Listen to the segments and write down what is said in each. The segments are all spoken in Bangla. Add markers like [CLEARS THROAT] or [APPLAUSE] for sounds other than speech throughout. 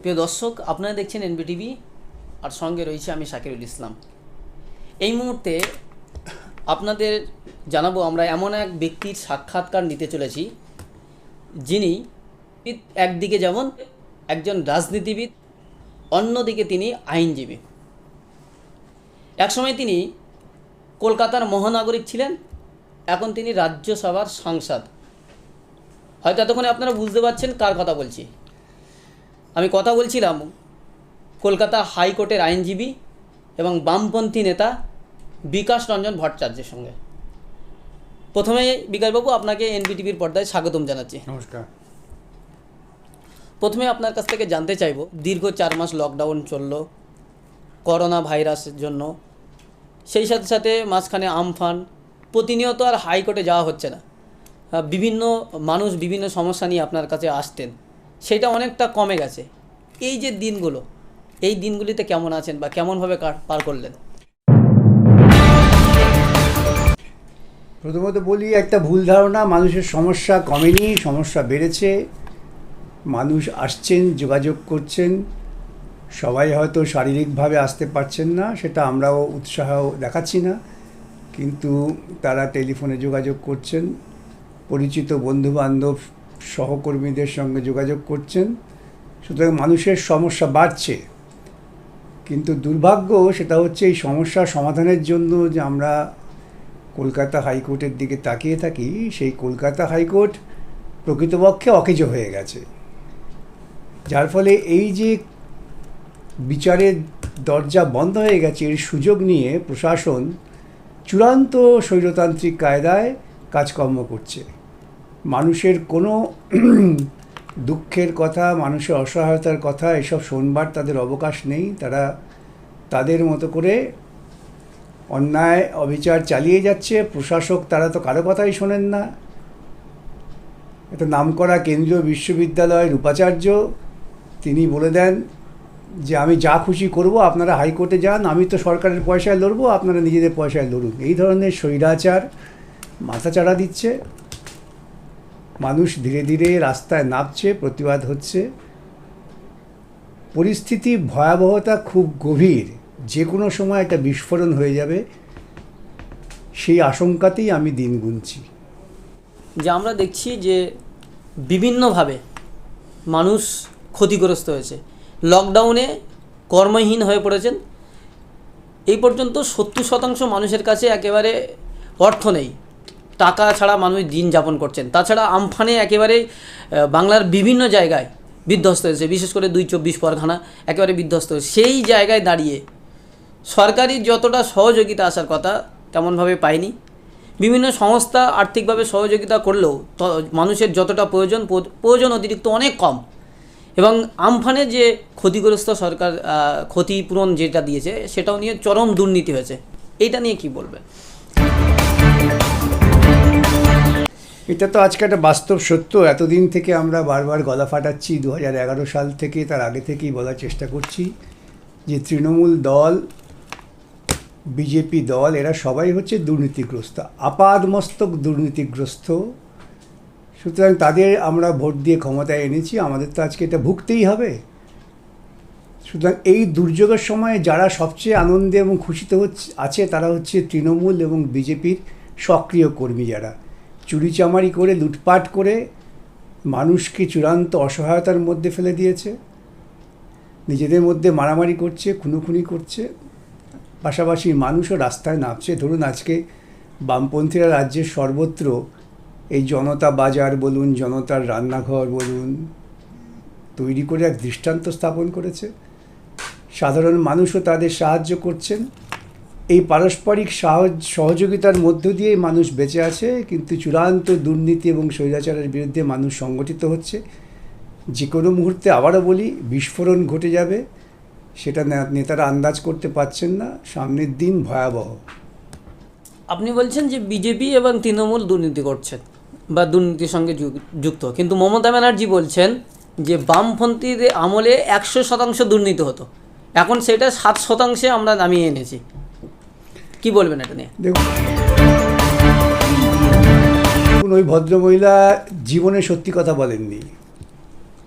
প্রিয় দর্শক, আপনারা দেখছেন এনবিটিভি আর সঙ্গে রয়েছে আমি শাকিরুল ইসলাম। এই মুহূর্তে আপনাদের জানাব, আমরা এমন এক ব্যক্তির সাক্ষাৎকার নিতে চলেছি, যিনি একদিকে যেমন একজন রাজনীতিবিদ, অন্যদিকে তিনি আইনজীবী। একসময় তিনি কলকাতার মহানাগরিক ছিলেন, এখন তিনি রাজ্যসভার সাংসদ। হয়তো এতক্ষণে আপনারা বুঝতে পারছেন কার কথা বলছি। আমি কথা বলছিলাম কলকাতা হাইকোর্টের আইনজীবী এবং বামপন্থী নেতা বিকাশ রঞ্জন ভট্টাচার্যের সঙ্গে। প্রথমে বিকাশবাবু আপনাকে এনবিটিভির পর্দায় স্বাগতম জানাচ্ছি। নমস্কার। প্রথমে আপনার কাছ থেকে জানতে চাইব দীর্ঘ চার মাস লকডাউন চলল করোনা ভাইরাসের জন্য। সেই সাথে সাথে মাঝখানে আমফান প্রতিনিয়ত আর হাইকোর্টে যাওয়া হচ্ছে না। বিভিন্ন মানুষ বিভিন্ন সমস্যা নিয়ে আপনার কাছে আসতেন। সেটা অনেকটা কমে গেছে। এই যে দিনগুলো, এই দিনগুলিতে কেমন আছেন বা কেমনভাবে পার করলেন? প্রথমত বলি, একটা ভুল ধারণা, মানুষের সমস্যা কমেনি, সমস্যা বেড়েছে। মানুষ আসছেন, যোগাযোগ করছেন। সবাই হয়তো শারীরিকভাবে আসতে পারছেন না, সেটা আমরাও উৎসাহ দেখাচ্ছি না। কিন্তু তারা টেলিফোনে যোগাযোগ করছেন। পরিচিত বন্ধুবান্ধব সহকর্মীদের সঙ্গে যোগাযোগ করছেন। সুতরাং মানুষের সমস্যা বাড়ছে। কিন্তু দুর্ভাগ্য সেটা হচ্ছে এই সমস্যার সমাধানের জন্য যে আমরা কলকাতা হাইকোর্টের দিকে তাকিয়ে থাকি, সেই কলকাতা হাইকোর্ট প্রকৃতপক্ষে অকেজো হয়ে গেছে। যার ফলে এই যে বিচারের দরজা বন্ধ হয়ে গেছে, এর সুযোগ নিয়ে প্রশাসন চূড়ান্ত স্বৈরতান্ত্রিক কায়দায় কাজকর্ম করছে। মানুষের কোনো [CLEARS THROAT] দুঃখের কথা, মানুষের অসহায়তার কথা, এসব শোনবার তাদের অবকাশ নেই। তারা তাদের মতো করে অন্যায় অবিচার চালিয়ে যাচ্ছে। প্রশাসক তারা তো কারও কথাই শোনেন না। একটা নামকরা কেন্দ্রীয় বিশ্ববিদ্যালয়ের উপাচার্য, তিনি বলে দেন যে, আমি যা খুশি করব, আপনারা হাইকোর্টে যান। আমি তো সরকারের পয়সায় লড়বো, আপনারা নিজেদের পয়সায় লড়ুন। এই ধরনের স্বৈরাচার মাথাচাড়া দিচ্ছে। মানুষ ধীরে ধীরে রাস্তায় নামছে, প্রতিবাদ হচ্ছে। পরিস্থিতি ভয়াবহতা খুব গভীর। যে কোনো সময় একটা বিস্ফোরণ হয়ে যাবে। সেই আশঙ্কাতেই আমি দিন গুনছি। যে আমরা দেখছি যে বিভিন্নভাবে মানুষ ক্ষতিগ্রস্ত হয়েছে। লকডাউনে কর্মহীন হয়ে পড়েছেন। এই পর্যন্ত সত্তর শতাংশ মানুষের কাছে একেবারে অর্থ নেই। টাকা ছাড়া মানুষ দিন যাপন করছেন। তাছাড়া আমফানে একেবারে বাংলার বিভিন্ন জায়গায় বিধ্বস্ত হয়েছে। বিশেষ করে দুই চব্বিশ পরগনা একেবারে বিধ্বস্ত হয়েছে। সেই জায়গায় দাঁড়িয়ে সরকারি যতটা সহযোগিতা আসার কথা তেমনভাবে পায়নি। বিভিন্ন সংস্থা আর্থিকভাবে সহযোগিতা করলেও ত- মানুষের যতটা প্রয়োজন প্রয়োজন অতিরিক্ত অনেক কম। এবং আমফানে যে ক্ষতিগ্রস্ত সরকার ক্ষতিপূরণ যেটা দিয়েছে, সেটাও নিয়ে চরম দুর্নীতি হয়েছে। এইটা নিয়ে কি বলবেন? এটা তো আজকে একটা বাস্তব সত্য। এতদিন থেকে আমরা বারবার গলা ফাটাচ্ছি, দু হাজার এগারো সাল থেকে, তার আগে থেকেই বলার চেষ্টা করছি যে তৃণমূল দল, বিজেপি দল, এরা সবাই হচ্ছে দুর্নীতিগ্রস্ত, আপাদমস্তক দুর্নীতিগ্রস্ত। সুতরাং তাদের আমরা ভোট দিয়ে ক্ষমতায় এনেছি, আমাদের তো আজকে এটা ভুগতেই হবে। সুতরাং এই দুর্যোগের সময় যারা সবচেয়ে আনন্দে এবং খুশিতে হচ্ছে, আছে তারা হচ্ছে তৃণমূল এবং বিজেপির সক্রিয় কর্মী যারা। চুরিচামারি করে, লুটপাট করে মানুষকে চূড়ান্ত অসহায়তার মধ্যে ফেলে দিয়েছে। নিজেদের মধ্যে মারামারি করছে, খুনোখুনি করছে। পাশাপাশি মানুষও রাস্তায় নামছে। ধরুন আজকে বামপন্থীরা রাজ্যের সর্বত্র এই জনতা বাজার বলুন, জনতার রান্নাঘর বলুন, তৈরি করে এক দৃষ্টান্ত স্থাপন করেছে। সাধারণ মানুষও তাদের সাহায্য করছেন। এই পারস্পরিক সহযোগিতার মধ্য দিয়ে মানুষ বেঁচে আছে, কিন্তু চূড়ান্ত দুর্নীতি এবং স্বৈরাচারের বিরুদ্ধে মানুষ সংগঠিত হচ্ছে। যে কোনো মুহূর্তে আবারও বলি, বিস্ফোরণ ঘটে যাবে, সেটা নেতারা আন্দাজ করতে পারছেন না। সামনের দিন ভয়াবহ। আপনি বলছেন যে বিজেপি এবং তৃণমূল দুর্নীতি করছেন বা দুর্নীতির সঙ্গে যুক- যুক্ত। কিন্তু মমতা ব্যানার্জি বলছেন যে বামপন্থীদের আমলে একশো শতাংশ দুর্নীতি হতো। এখন সেটা সাত শতাংশে আমরা নামিয়ে এনেছি। কি বলবেন এটা নিয়ে? দেখুন। ওই ভদ্রমহিলা জীবনে সত্যি কথা বলেননি।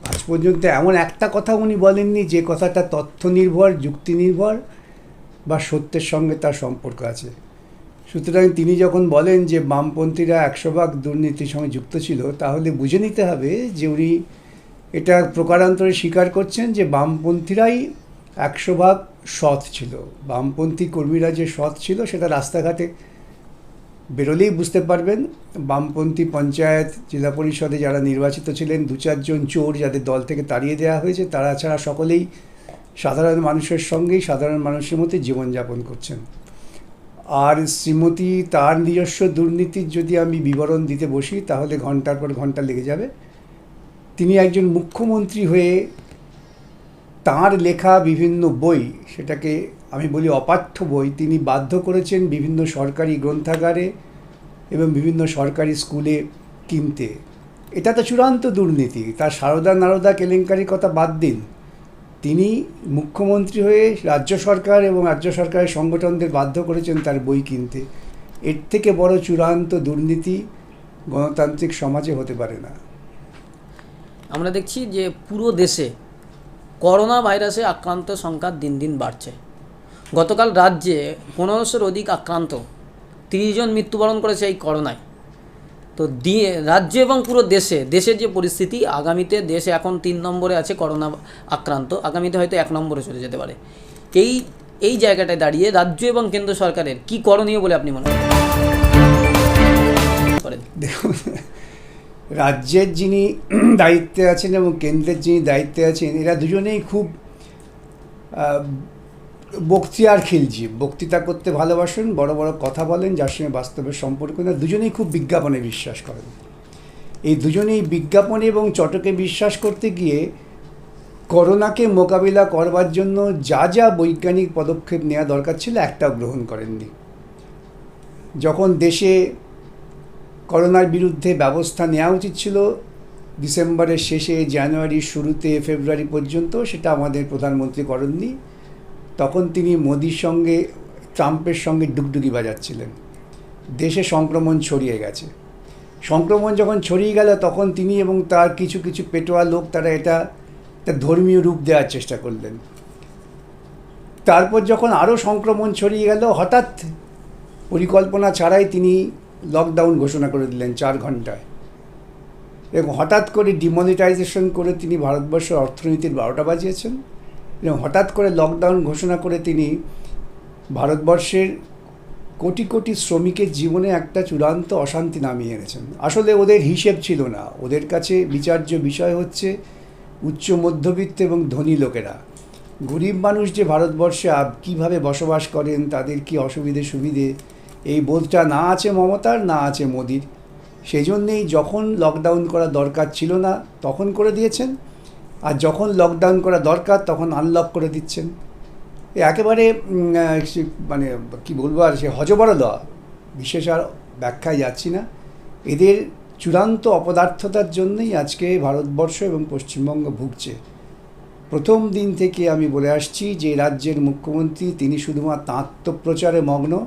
আজ পর্যন্ত এমন একটা কথা উনি বলেননি যে কথাটা তথ্য নির্ভর যুক্তি নির্ভর বা সত্যের সঙ্গে তার সম্পর্ক আছে। সুতরাং তিনি যখন বলেন যে বামপন্থীরা একশো ভাগ দুর্নীতির সঙ্গে যুক্ত ছিল, তাহলে বুঝে নিতে হবে যে উনি এটা প্রকারান্তরে স্বীকার করছেন যে বামপন্থীরাই একশো ভাগ সৎ ছিল। বামপন্থী কর্মীরা যে সৎ ছিল, সেটা রাস্তাঘাটে বেরোলেই বুঝতে পারবেন। বামপন্থী পঞ্চায়েত, জেলা পরিষদে যারা নির্বাচিত ছিলেন, দু চারজন চোর যাদের দল থেকে তাড়িয়ে দেওয়া হয়েছে, তারা ছাড়া সকলেই সাধারণ মানুষের সঙ্গেই সাধারণ মানুষের মধ্যে জীবনযাপন করছেন। আর শ্রীমতী তার নিজস্ব দুর্নীতির যদি আমি বিবরণ দিতে বসি, তাহলে ঘণ্টার পর ঘণ্টা লেগে যাবে। তিনি একজন মুখ্যমন্ত্রী হয়ে তার লেখা বিভিন্ন বই, সেটাকে আমি বলি অপাঠ্য বই, তিনি বাধ্য করেছেন বিভিন্ন সরকারি গ্রন্থাগারে এবং বিভিন্ন সরকারি স্কুলে কিনতে। এটা তো চূড়ান্ত দুর্নীতি, তার সারদা নারদা কেলেঙ্কারির কথা বাদ দিন। তিনি মুখ্যমন্ত্রী হয়ে রাজ্য সরকার এবং রাজ্য সরকারের সংগঠনদের বাধ্য করেছেন তার বই কিনতে। এর থেকে বড় চূড়ান্ত দুর্নীতি গণতান্ত্রিক সমাজে হতে পারে না। আমরা দেখছি যে পুরো দেশে করোনা ভাইরাসে আক্রান্ত সংখ্যা দিন দিন বাড়ছে। গতকাল রাজ্যে পনেরোশোর অধিক আক্রান্ত, তিরিশ জন মৃত্যুবরণ করেছে এই করোনায়। তো দিয়ে, রাজ্য এবং পুরো দেশে, দেশের যে পরিস্থিতি, আগামীতে দেশ এখন তিন নম্বরে আছে করোনা আক্রান্ত, আগামীতে হয়তো এক নম্বরে চলে যেতে পারে। এই এই জায়গাটায় দাঁড়িয়ে রাজ্য এবং কেন্দ্র সরকারের কি করণীয় বলে আপনি মনে করেন? রাজ্যের যিনি [CLEARS THROAT] দায়িত্বে আছেন এবং কেন্দ্রের যিনি দায়িত্বে আছেন, এরা দুজনেই খুব বক্তিয়ার খিলজি বক্তৃতা করতে ভালোবাসেন, বড় বড় কথা বলেন, যার সঙ্গে বাস্তবের সম্পর্ক না দুজনেই খুব বিজ্ঞাপনে বিশ্বাস করেন। এই দুজনেই বিজ্ঞাপনে এবং চটকে বিশ্বাস করতে গিয়ে করোনাকে মোকাবিলা করবার জন্য যা যা বৈজ্ঞানিক পদক্ষেপ নেওয়া দরকার ছিল, একটাও গ্রহণ করেননি। যখন দেশে করোনার বিরুদ্ধে ব্যবস্থা নেওয়া উচিত ছিল। ডিসেম্বরের শেষে জানুয়ারির শুরুতে ফেব্রুয়ারি পর্যন্ত সেটা আমাদের প্রধানমন্ত্রী করেননি। তখন তিনি মোদির সঙ্গে, ট্রাম্পের সঙ্গে ডুগডুগি বাজাচ্ছিলেন। দেশে সংক্রমণ ছড়িয়ে গেছে। সংক্রমণ যখন ছড়িয়ে গেল, তখন তিনি এবং তার কিছু কিছু পেটোয়া লোক তারা এটা একটা ধর্মীয় রূপ দেওয়ার চেষ্টা করলেন। তারপর যখন আরও সংক্রমণ ছড়িয়ে গেল, হঠাৎ পরিকল্পনা ছাড়াই তিনি লকডাউন ঘোষণা করে দিলেন চার ঘন্টায়। এবং হঠাৎ করে ডিমনিটাইজেশন করে তিনি ভারতবর্ষের অর্থনীতির বারোটা বাজিয়েছেন। এবং হঠাৎ করে লকডাউন ঘোষণা করে তিনি ভারতবর্ষের কোটি কোটি শ্রমিকের জীবনে একটা চূড়ান্ত অশান্তি নামিয়ে এনেছেন। আসলে ওদের হিসেব ছিল না। ওদের কাছে বিচার্য বিষয় হচ্ছে উচ্চ মধ্যবিত্ত এবং ধনী লোকেরা। গরিব মানুষ যে ভারতবর্ষে কীভাবে বসবাস করেন, তাদের কি অসুবিধে সুবিধে এই বোধটা না আছে মমতার, না আছে মোদির। সেই জন্যেই যখন লকডাউন করা দরকার ছিল না, তখন করে দিয়েছেন। আর যখন লকডাউন করা দরকার, তখন আনলক করে দিচ্ছেন। একেবারে মানে কি বলব আর, সে দেওয়া বিশেষ আর ব্যাখ্যায় যাচ্ছি না। এদের চূড়ান্ত অপদার্থতার জন্যই আজকে ভারতবর্ষ এবং পশ্চিমবঙ্গ ভুগছে। প্রথম দিন থেকে আমি বলে আসছি যে, রাজ্যের মুখ্যমন্ত্রী, তিনি শুধুমাত্র আত্মপ্রচারে মগ্ন।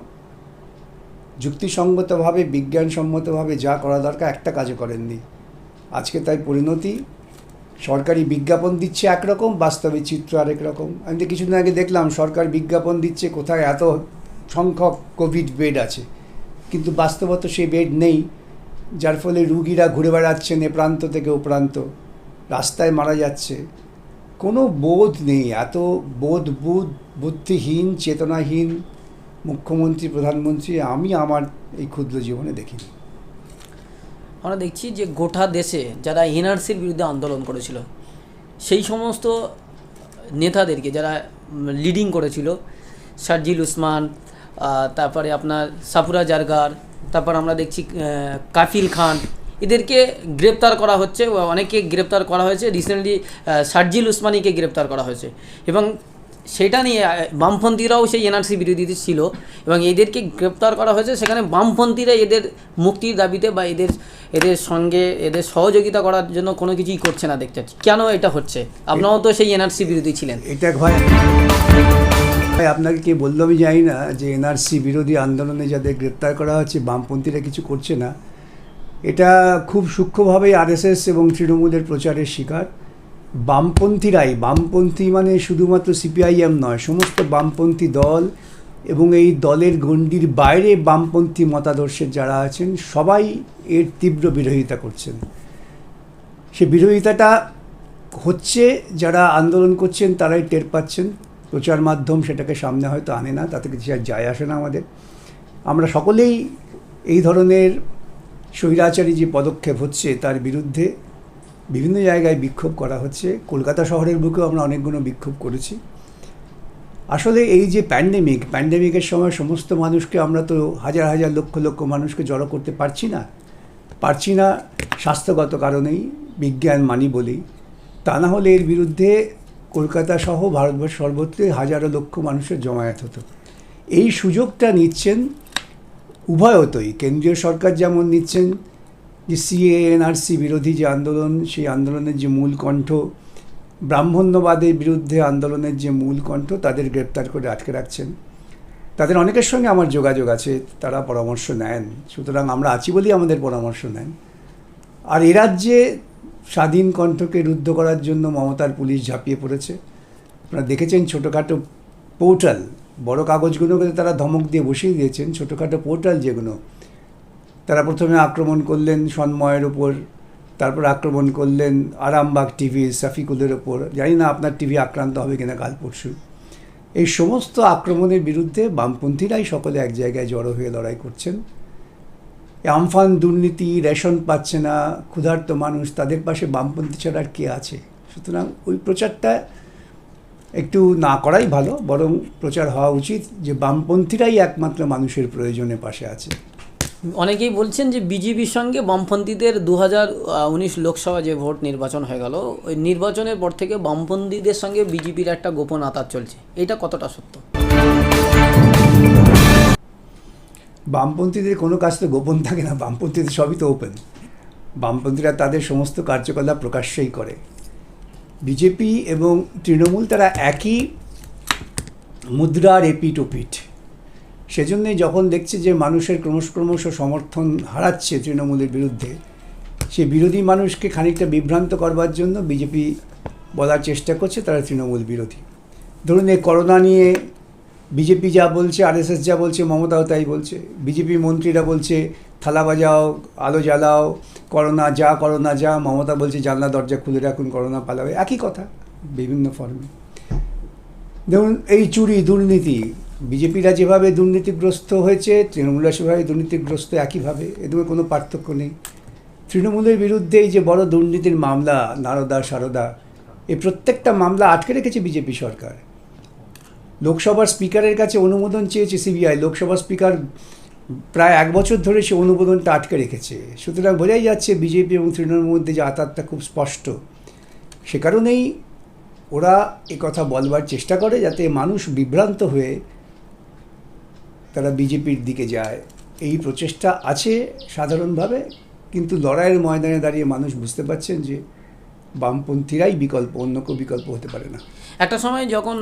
যুক্তিসঙ্গতভাবে, বিজ্ঞানসম্মতভাবে যা করা দরকার, একটা কাজও করেননি। আজকে তাই পরিণতি, সরকারি বিজ্ঞাপন দিচ্ছে একরকম, বাস্তবে চিত্র আরেক রকম। আমি তো কিছুদিন আগে দেখলাম, সরকার বিজ্ঞাপন দিচ্ছে কোথায় এত সংখ্যক কোভিড বেড আছে। কিন্তু বাস্তবত সেই বেড নেই, যার ফলে রুগীরা ঘুরে বেড়াচ্ছেন এ প্রান্ত থেকে ও প্রান্ত। রাস্তায় মারা যাচ্ছে। কোনো বোধ নেই, এত বোধ, বুধ, বুদ্ধিহীন, চেতনাহীন মুখ্যমন্ত্রী, প্রধানমন্ত্রী, আমি আমার এই ক্ষুদ্র জীবনে দেখিনি। আমরা দেখছি যে গোটা দেশে যারা এনআরসির বিরুদ্ধে আন্দোলন করেছিল, সেই সমস্ত নেতাদেরকে যারা লিডিং করেছিল শারজিল উসমান তারপরে আপনার সাফুরা জারগার, তারপর আমরা দেখছি কাফিল খান, এদেরকে গ্রেপ্তার করা হচ্ছে অনেকে গ্রেপ্তার করা হয়েছে। রিসেন্টলি শারজিল উসমানিকে গ্রেপ্তার করা হয়েছে। এবং সেটা নিয়ে বামপন্থীরাও সেই এনআরসি বিরোধী ছিল এবং এদেরকে গ্রেপ্তার করা হয়েছে। সেখানে বামপন্থীরা এদের মুক্তির দাবিতে বা এদের এদের সঙ্গে এদের সহযোগিতা করার জন্য কোনো কিছুই করছে না দেখতে কেন এটা হচ্ছে? আপনারাও তো সেই এনআরসি বিরোধী ছিলেন। এটা ভাই ভাই আপনাকে কে বলল আমি জানি না যে এনআরসি বিরোধী আন্দোলনে যাদের গ্রেপ্তার করা হচ্ছে, বামপন্থীরা কিছু করছে না। এটা খুব সূক্ষ্মভাবেই আরএসএস এবং তৃণমূলের প্রচারের শিকার। বামপন্থীরাই, বামপন্থী মানে শুধুমাত্র সিপিআইএম নয়, সমস্ত বামপন্থী দল এবং এই দলের গণ্ডির বাইরে বামপন্থী মতাদর্শের যারা আছেন, সবাই এর তীব্র বিরোধিতা করছেন। সে বিরোধিতাটা হচ্ছে, যারা আন্দোলন করছেন তারাই টের পাচ্ছেন। প্রচার মাধ্যম সেটাকে সামনে হয়তো আনে না, তাতে কিছু আর যায় আসে না আমাদের। আমরা সকলেই এই ধরনের স্বৈরাচারী যে পদক্ষেপ হচ্ছে তার বিরুদ্ধে বিভিন্ন জায়গায় বিক্ষোভ করা হচ্ছে। কলকাতা শহরের বুকেও আমরা অনেকগুলো বিক্ষোভ করেছি। আসলে এই যে প্যান্ডেমিক প্যান্ডেমিকের সময় সমস্ত মানুষকে আমরা তো হাজার হাজার লক্ষ লক্ষ মানুষকে জড়ো করতে পারছি না। পারছি না স্বাস্থ্যগত কারণেই, বিজ্ঞান, মানি বলেই তা না হলে এর বিরুদ্ধে কলকাতা সহ ভারতবর্ষ সর্বত্র হাজারো লক্ষ মানুষের জমায়েত হতো। এই সুযোগটা নিচ্ছেন উভয়তই। কেন্দ্রীয় সরকার যেমন নিচ্ছেন যে সিএএনআরসি বিরোধী যে আন্দোলন, সেই আন্দোলনের যে মূল কণ্ঠ, ব্রাহ্মণ্যবাদের বিরুদ্ধে আন্দোলনের যে মূল কণ্ঠ, তাদের গ্রেপ্তার করে আটকে রাখছেন। তাদের অনেকের সঙ্গে আমার যোগাযোগ আছে, তারা পরামর্শ নেন। সুতরাং আমরা আছি বলেই আমাদের পরামর্শ নেন। আর এ রাজ্যে স্বাধীন কণ্ঠকে রুদ্ধ করার জন্য মমতার পুলিশ ঝাঁপিয়ে পড়েছে। আপনারা দেখেছেন ছোটোখাটো পোর্টাল, বড় কাগজগুলোকে তারা ধমক দিয়ে বসিয়ে দিয়েছেন। ছোটোখাটো পোর্টাল যেগুলো তারা প্রথমে আক্রমণ করলেন সন্ময়ের ওপর তারপর আক্রমণ করলেন আরামবাগ টিভি, সাফিকুলের ওপর জানি না আপনার টিভি আক্রান্ত হবে কিনা কাল পরশু। এই সমস্ত আক্রমণের বিরুদ্ধে বামপন্থীরাই সকলে এক জায়গায় জড়ো হয়ে লড়াই করছেন। আমফান দুর্নীতি, রেশন পাচ্ছে না, ক্ষুধার্ত মানুষ, তাদের পাশে বামপন্থী ছাড়া আর কে আছে? সুতরাং ওই প্রচারটা একটু না করাই ভালো, বরং প্রচার হওয়া উচিত যে বামপন্থীরাই একমাত্র মানুষের প্রয়োজনে পাশে আছে। অনেকেই বলছেন যে বিজেপির সঙ্গে বামপন্থীদের দু হাজার উনিশ লোকসভা যে ভোট নির্বাচন হয়ে গেল, ওই নির্বাচনের পর থেকে বামপন্থীদের সঙ্গে বিজেপির একটা গোপন আতাত চলছে। এটা কতটা সত্য? বামপন্থীদের কোনো কাজ তো গোপন থাকে না, বামপন্থীদের সবই তো ওপেন বামপন্থীরা তাদের সমস্ত কার্যকলাপ প্রকাশ্যই করে। বিজেপি এবং তৃণমূল তারা একই মুদ্রার এপিট ওপিট সেজন্যই যখন দেখছে যে মানুষের ক্রমশ ক্রমশ সমর্থন হারাচ্ছে তৃণমূলের বিরুদ্ধে, সে বিরোধী মানুষকে খানিকটা বিভ্রান্ত করবার জন্য বিজেপি বলার চেষ্টা করছে, তারা তৃণমূল বিরোধী। ধরুন এই করোনা নিয়ে বিজেপি যা বলছে, আরএসএস যা বলছে, মমতাও তাই বলছে। বিজেপি মন্ত্রীরা বলছে, থালা বাজাও, আলো জ্বালাও, করোনা যা করোনা যা, মমতা বলছে, জানলা, দরজা খুলে রাখুন, করোনা পালাবে। একই কথা, বিভিন্ন ফর্মে ধরুন এই চুরি, দুর্নীতি বিজেপিরা যেভাবে দুর্নীতিগ্রস্ত হয়েছে, তৃণমূলরা সেভাবে দুর্নীতিগ্রস্ত একইভাবে এদের কোনো পার্থক্য নেই। তৃণমূলের বিরুদ্ধে এই যে বড় দুর্নীতির মামলা, নারদা, সারদা এই প্রত্যেকটা মামলা আটকে রেখেছে বিজেপি সরকার। লোকসভার স্পিকারের কাছে অনুমোদন চেয়েছে সিবিআই লোকসভা স্পিকার প্রায় এক বছর ধরে সে অনুমোদনটা আটকে রেখেছে। সুতরাং বোঝাই যাচ্ছে বিজেপি এবং তৃণমূলের মধ্যে যে আতাতটা খুব স্পষ্ট। সে কারণেই ওরা কথা বলবার চেষ্টা করে যাতে মানুষ বিভ্রান্ত হয়ে তারা বিজেপির দিকে যায়। এই প্রচেষ্টা আছে সাধারণভাবে, কিন্তু লড়াইয়ের ময়দানে দাঁড়িয়ে মানুষ বুঝতে পারছেন যে বামপন্থীরাই বিকল্প, অন্য কেউ বিকল্প হতে পারে না। একটা সময় যখন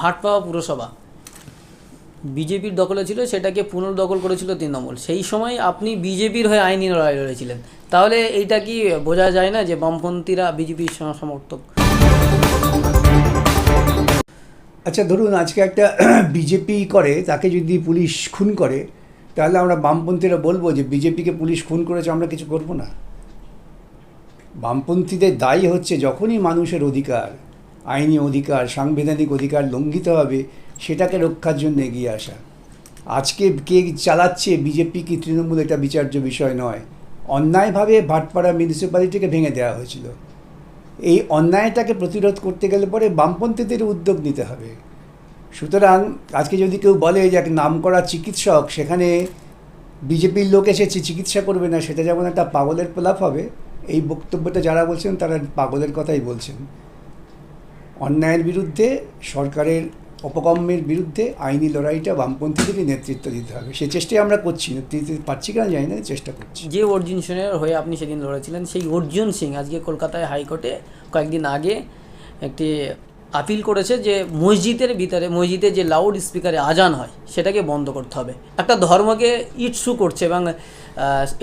ভাটপাড়া পুরসভা, বিজেপির দখলে ছিল, সেটাকে পুনর্দখল করেছিল তৃণমূল। সেই সময় আপনি বিজেপির হয়ে আইনি লড়াই লড়েছিলেন। তাহলে এইটা কি বোঝা যায় না যে বামপন্থীরা বিজেপির সমর্থক? আচ্ছা ধরুন আজকে একটা [CLEARS THROAT] বিজেপি করে, তাকে যদি পুলিশ খুন করে, তাহলে আমরা বামপন্থীরা বলব যে বিজেপিকে পুলিশ খুন করেছে, আমরা কিছু করব না। বামপন্থীদের দায়ী হচ্ছে যখনই মানুষের অধিকার, আইনি অধিকার, সাংবিধানিক অধিকার লঙ্ঘিত হবে, সেটাকে রক্ষার জন্য এগিয়ে আসা। আজকে কে চালাচ্ছে বিজেপি কি তৃণমূল, এটা বিচার্য বিষয় নয়। অন্যায়ভাবে ভাটপাড়া মিউনিসিপ্যালিটিকে ভেঙে দেওয়া হয়েছিল। এই অন্যায়টাকে প্রতিরোধ করতে গেলে পরে বামপন্থীদের উদ্যোগ নিতে হবে। সুতরাং আজকে যদি কেউ বলে যে এক নাম করা চিকিৎসক, সেখানে বিজেপির লোক এসেছে চিকিৎসা করবে না, সেটা যেমন একটা পাগলের প্রলাপ হবে, এই বক্তব্যটা যারা বলছেন তারা পাগলের কথাই বলছেন। অন্যায়ের বিরুদ্ধে সরকারের অপকর্মের বিরুদ্ধে আইনি লড়াইটা বামপন্থীদেরই নেতৃত্ব দিতে হবে। সে চেষ্টাই আমরা করছি। নেতৃত্ব পারছি কিনা জানি না চেষ্টা করছি। যে অর্জুন সিংয়ের হয়ে আপনি সেদিন লড়েছিলেন সেই অর্জুন সিং আজকে কলকাতায় হাইকোর্টে কয়েকদিন আগে একটি আপিল করেছে যে মসজিদের ভিতরে মসজিদে যে লাউড স্পিকারে আজান হয় সেটাকে বন্ধ করতে হবে। একটা ধর্মকে ইস্যু করছে এবং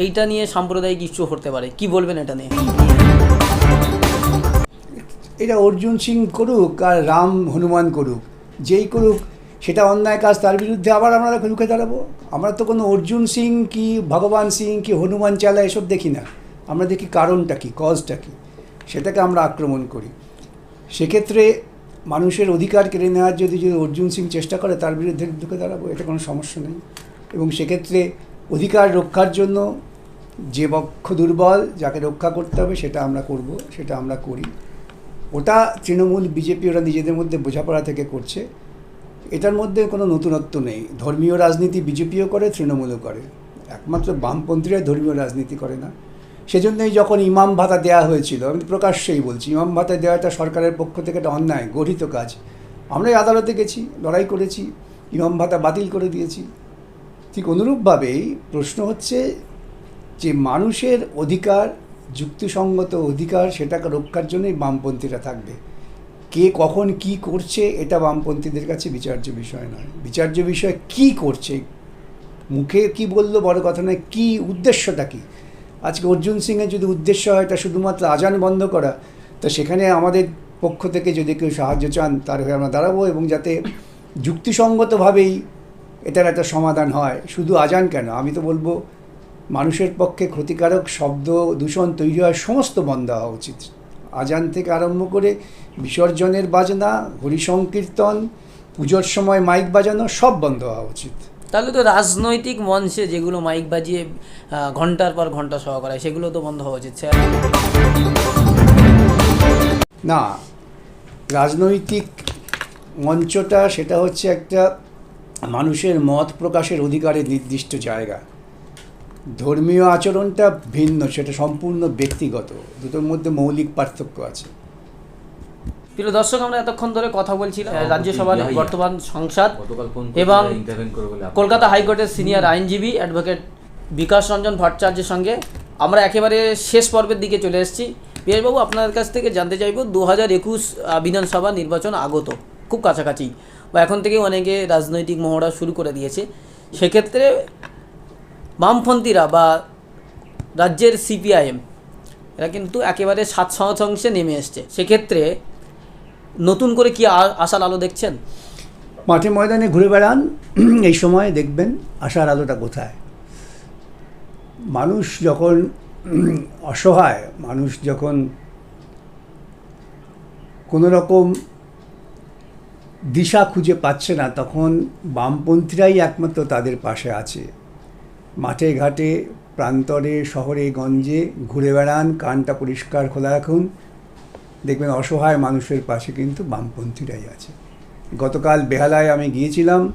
এইটা নিয়ে সাম্প্রদায়িক ইস্যু হতে পারে। কি বলবেন এটা নিয়ে? এটা অর্জুন সিং করুক আর রাম হনুমান করুক। যেই করুক, সেটা অন্যায় কাজ, তার বিরুদ্ধে আবার আমরা রুখে দাঁড়াবো। আমরা তো কোনো অর্জুন সিং কি ভগবান সিং কি হনুমান চালা এসব দেখি না। আমরা দেখি কারণটা কী কজটা কী। সেটাকে আমরা আক্রমণ করি। সেক্ষেত্রে মানুষের অধিকার কেড়ে নেওয়ার যদি যদি অর্জুন সিং চেষ্টা করে, তার বিরুদ্ধে ঢুকে দাঁড়াবো, এটা কোনো সমস্যা নেই। এবং সেক্ষেত্রে অধিকার রক্ষার জন্য যে পক্ষ দুর্বল, যাকে রক্ষা করতে হবে, সেটা আমরা করব, সেটা আমরা করি। ওটা তৃণমূল বিজেপি ওরা নিজেদের মধ্যে বোঝাপড়া থেকে করছে। এটার মধ্যে কোনো নতুনত্ব নেই। ধর্মীয় রাজনীতি বিজেপিও করে, তৃণমূলও করে। একমাত্র বামপন্থীরা ধর্মীয় রাজনীতি করে না। সেজন্যই যখন ইমাম ভাতা দেওয়া হয়েছিল, আমি প্রকাশ্যেই বলছি, ইমাম ভাতা দেওয়াটা সরকারের পক্ষ থেকে একটা অন্যায়, গঠিত কাজ। আমরাই আদালতে গেছি, লড়াই করেছি, ইমাম ভাতা বাতিল করে দিয়েছি। ঠিক অনুরূপভাবেই প্রশ্ন হচ্ছে যে মানুষের অধিকার যুক্তিসঙ্গত অধিকার সেটাকে রক্ষার জন্যই বামপন্থীরা থাকবে। কে কখন কি করছে, এটা বামপন্থীদের কাছে বিচার্য বিষয় নয়। বিচার্য বিষয় কি করছে, মুখে কি বলল, বড় কথা নয়, কী উদ্দেশ্যটা কী? আজকে অর্জুন সিংয়ের যদি উদ্দেশ্য হয় এটা শুধুমাত্র আজান বন্ধ করা, তো সেখানে আমাদের পক্ষ থেকে যদি কেউ সাহায্য চান, তার হয়ে আমরা দাঁড়াবো এবং যাতে যুক্তিসঙ্গতভাবেই এটার একটা সমাধান হয়। শুধু আজান কেন? আমি তো বলব মানুষের পক্ষে ক্ষতিকারক শব্দ দূষণ তৈরি হয় সমস্ত বন্ধ হওয়া উচিত। আজান থেকে আরম্ভ করে বিসর্জনের বাজনা হরিসংকীর্তন পুজোর সময় মাইক বাজানো সব বন্ধ হওয়া উচিত। তাহলে তো রাজনৈতিক মঞ্চে যেগুলো মাইক বাজিয়ে ঘণ্টার পর ঘণ্টা সভা করায় সেগুলো তো বন্ধ হওয়া উচিত না রাজনৈতিক মঞ্চটা সেটা হচ্ছে একটা মানুষের মত প্রকাশের অধিকারের নির্দিষ্ট জায়গা। ধর্মীয় আচরণটা ভিন্ন সেটা সম্পূর্ণ ব্যক্তিগত। দুটোর মধ্যে মৌলিক পার্থক্য আছে। প্রিয় দর্শক আমরা এতক্ষণ ধরে কথা বলছিলাম হ্যাঁ, রাজ্যসভার। বর্তমান সংসদ এবং কলকাতা হাইকোর্টের সিনিয়র আইনজীবী অ্যাডভোকেট বিকাশ রঞ্জন ভট্টাচার্যের সঙ্গে আমরা একেবারে শেষ পর্বের দিকে চলে এসেছি। পিয়াসবাবু আপনার কাছ থেকে জানতে চাইব দু হাজার একুশ বিধানসভা নির্বাচন আগত খুব কাছাকাছি। বা এখন থেকে অনেকে রাজনৈতিক মহড়া শুরু করে দিয়েছে। সেক্ষেত্রে বামপন্থীরা বা রাজ্যের সিপিআইএম, এরা কিন্তু একেবারে সাত শতাংশে নেমে এসছে। সেক্ষেত্রে নতুন করে কি আশার আলো দেখছেন? মাঠে ময়দানে ঘুরে বেড়ান, এই সময় দেখবেন আশার আলোটা কোথায়? মানুষ যখন অসহায়, মানুষ যখন কোনো রকম দিশা খুঁজে পাচ্ছে না, তখন বামপন্থীরাই একমাত্র তাদের পাশে আছে। মাঠে, ঘাটে, প্রান্তরে, শহরে, গঞ্জে ঘুরে বেড়ান, কানটা পরিষ্কার খোলা রাখুন। দেখবেন অসহায় মানুষের পাশে কিন্তু বামপন্থীরাই আছে। গতকাল বেহালায় আমি গিয়েছিলাম,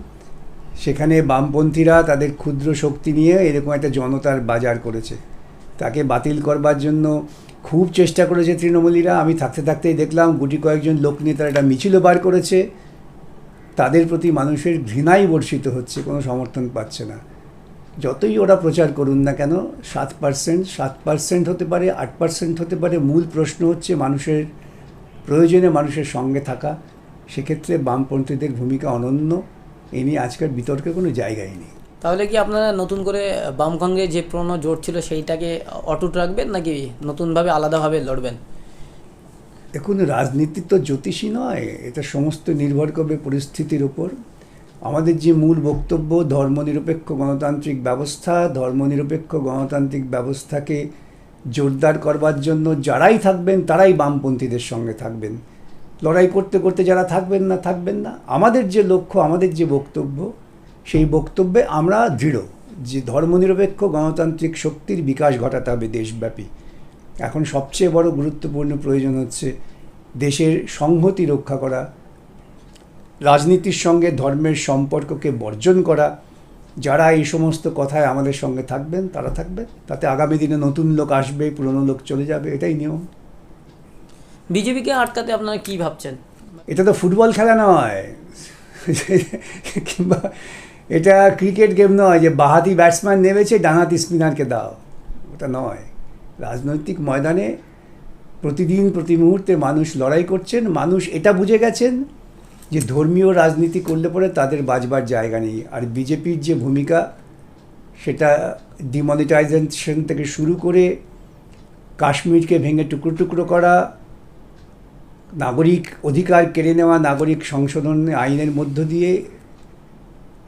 সেখানে বামপন্থীরা তাদের ক্ষুদ্র শক্তি নিয়ে এরকম একটা জনতার বাজার করেছে। তাকে বাতিল করবার জন্য খুব চেষ্টা করেছে তৃণমূলীরা। আমি থাকতে থাকতেই দেখলাম, গুটি কয়েকজন লোক নিয়ে তারা একটা মিছিলও বার করেছে। তাদের প্রতি মানুষের ঘৃণাই বর্ষিত হচ্ছে, কোনো সমর্থন পাচ্ছে না। যতই ওরা প্রচার করুন না কেন সাত পার্সেন্ট সাত পার্সেন্ট হতে পারে আট পার্সেন্ট হতে পারে মূল প্রশ্ন হচ্ছে মানুষের প্রয়োজনে মানুষের সঙ্গে থাকা। সেক্ষেত্রে বামপন্থীদের ভূমিকা অনন্য। এ নিয়ে আজকের বিতর্কে কোনো জায়গাই নেই। তাহলে কি আপনারা নতুন করে বামকঙ্গে যে পুরনো জোট ছিল সেইটাকে অটুট রাখবেন নাকি নতুনভাবে আলাদাভাবে লড়বেন? দেখুন রাজনীতি তো জ্যোতিষী নয়। এটা সমস্ত নির্ভর করবে পরিস্থিতির উপর আমাদের যে মূল বক্তব্য, ধর্মনিরপেক্ষ গণতান্ত্রিক ব্যবস্থা, ধর্মনিরপেক্ষ গণতান্ত্রিক ব্যবস্থাকে জোরদার করবার জন্য যারাই থাকবেন, তারাই বামপন্থীদের সঙ্গে থাকবেন। লড়াই করতে করতে যারা থাকবেন না থাকবেন না। আমাদের যে লক্ষ্য, আমাদের যে বক্তব্য, সেই বক্তব্যে আমরা দৃঢ় যে ধর্মনিরপেক্ষ গণতান্ত্রিক শক্তির বিকাশ ঘটাতে হবে দেশব্যাপী। এখন সবচেয়ে বড় গুরুত্বপূর্ণ প্রয়োজন হচ্ছে দেশের সংহতি রক্ষা করা রাজনীতির সঙ্গে ধর্মের সম্পর্ককে বর্জন করা যারা এই সমস্ত কথায় আমাদের সঙ্গে থাকবেন তারা থাকবেন। তাতে আগামী দিনে নতুন লোক আসবে পুরনো লোক চলে যাবে এটাই নিয়ম। বিজেপিকে আটকাতে আপনারা কি ভাবছেন? এটা তো ফুটবল খেলা নয়। কিংবা এটা ক্রিকেট গেম নয় যে বাহাতি ব্যাটসম্যান নেমেছে ডানাতি স্পিনারকে দাও। ওটা নয়। রাজনৈতিক ময়দানে প্রতিদিন প্রতি মুহূর্তে মানুষ লড়াই করছেন মানুষ এটা বুঝে গেছেন যে ধর্মীয় রাজনীতি করলে পরে তাদের বাজবার জায়গা নেই। আর বিজেপির যে ভূমিকা, সেটা ডিমনিটাইজেশন থেকে শুরু করে কাশ্মীরকে ভেঙে টুকরো টুকরো করা, নাগরিক অধিকার কেড়ে নেওয়া, নাগরিক সংশোধন আইনের মধ্য দিয়ে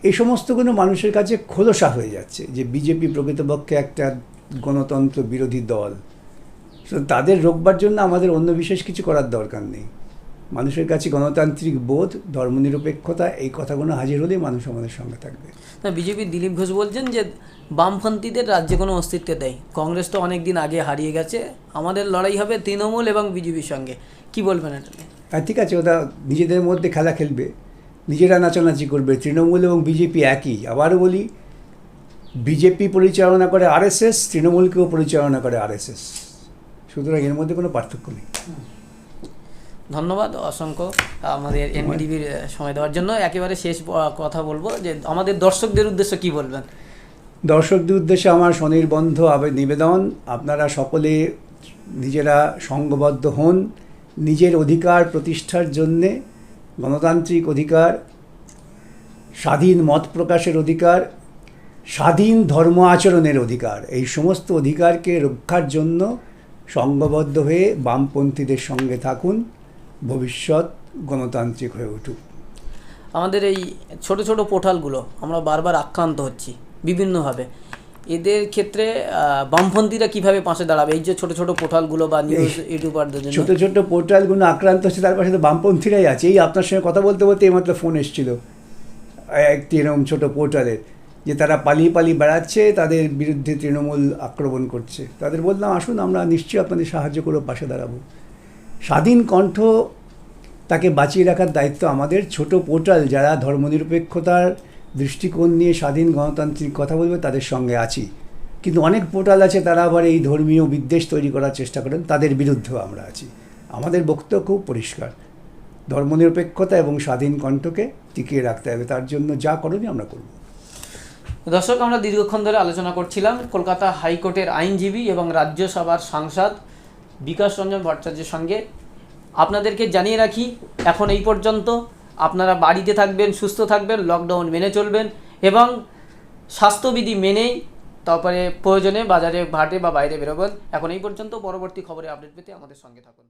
এই সমস্তগুলো মানুষের কাছে খোলসা হয়ে যাচ্ছে যে বিজেপি প্রকৃতপক্ষে একটা গণতন্ত্র বিরোধী দল। তাদের রোকবার জন্য আমাদের অন্য বিশেষ কিছু করার দরকার নেই। মানুষের কাছে গণতান্ত্রিক বোধ ধর্মনিরপেক্ষতা এই কথাগুলো হাজির হলেই মানুষ আমাদের সঙ্গে থাকবে। না বিজেপির দিলীপ ঘোষ বলছেন যে বামপন্থীদের রাজ্যে কোনো অস্তিত্ব দেয় কংগ্রেস তো অনেক দিন আগে হারিয়ে গেছে। আমাদের লড়াই হবে তৃণমূল এবং বিজেপির সঙ্গে। কি বলবেন এটা নিয়ে? ঠিক আছে ওটা নিজেদের মধ্যে খেলা খেলবে। নিজেরা নাচানাচি করবে। তৃণমূল এবং বিজেপি একই। আবারও বলি বিজেপি পরিচালনা করে আরএসএস তৃণমূলকেও পরিচালনা করে আরএসএস। সুতরাং এর মধ্যে কোনো পার্থক্য নেই। ধন্যবাদ অসংখ্য আমাদের এনবিডিবির সময় দেওয়ার জন্য। একেবারে শেষ কথা বলব যে আমাদের দর্শকদের উদ্দেশ্য কি বলবেন? দর্শকদের উদ্দেশ্যে আমার স্বনির্বন্ধ আবে নিবেদন। আপনারা সকলে নিজেরা সঙ্গবদ্ধ হন। নিজের অধিকার প্রতিষ্ঠার জন্যে গণতান্ত্রিক অধিকার স্বাধীন মত প্রকাশের অধিকার স্বাধীন ধর্ম আচরণের অধিকার এই সমস্ত অধিকারকে রক্ষার জন্য সঙ্গবদ্ধ হয়ে বামপন্থীদের সঙ্গে থাকুন। ভবিষ্যৎ গণতান্ত্রিক হয়ে উঠুক। আমাদের এই ছোট ছোট পোর্টালগুলো আমরা বারবার আক্রান্ত হচ্ছি বিভিন্নভাবে। এদের ক্ষেত্রে বামপন্থীরা কীভাবে পাশে দাঁড়াবে? এই যে ছোট ছোট পোর্টালগুলো বা নিউজ ইউটিউবারদের জন্য। ছোট ছোট পোর্টালগুলো আক্রান্ত হচ্ছে তার পাশে তো বামপন্থীরাই আছে। এই আপনার সঙ্গে কথা বলতে বলতে এইমাত্র ফোন এসেছিল। একটি এরকম ছোট পোর্টালের যে তারা পালিয়ে পালিয়ে বেড়াচ্ছে তাদের বিরুদ্ধে তৃণমূল আক্রমণ করছে। তাদের বললাম আসুন আমরা নিশ্চয়ই আপনাদের সাহায্য করে পাশে দাঁড়াবো। স্বাধীন কণ্ঠ তাকে বাঁচিয়ে রাখার দায়িত্ব আমাদের। ছোট পোর্টাল যারা ধর্মনিরপেক্ষতার দৃষ্টিকোণ নিয়ে স্বাধীন গণতান্ত্রিক কথা বলবে, তাদের সঙ্গে আছি। কিন্তু অনেক পোর্টাল আছে, তারা আবার এই ধর্মীয় বিদ্বেষ তৈরি করার চেষ্টা করেন, তাদের বিরুদ্ধেও আমরা আছি। আমাদের বক্তব্য খুব পরিষ্কার। ধর্মনিরপেক্ষতা এবং স্বাধীন কণ্ঠকে টিকিয়ে রাখতে হবে, তার জন্য যা করণীয় আমরা করব। দর্শক, আমরা দীর্ঘক্ষণ ধরে আলোচনা করছিলাম, কলকাতা হাইকোর্টের আইনজীবী এবং রাজ্যসভার সাংসদ বিকাশ রঞ্জন ভট্টাচার্যের সঙ্গে। আপনাদেরকে জানিয়ে রাখি, এখন এই পর্যন্ত আপনারা বাড়িতে থাকবেন, সুস্থ থাকবেন লকডাউন মেনে চলবেন এবং স্বাস্থ্যবিধি মেনেই তারপরে প্রয়োজনে বাজারে ভাটে বা বাইরে বেরোবেন। এখন এই পর্যন্ত পরবর্তী খবরে আপডেট পেতে আমাদের সঙ্গে থাকুন।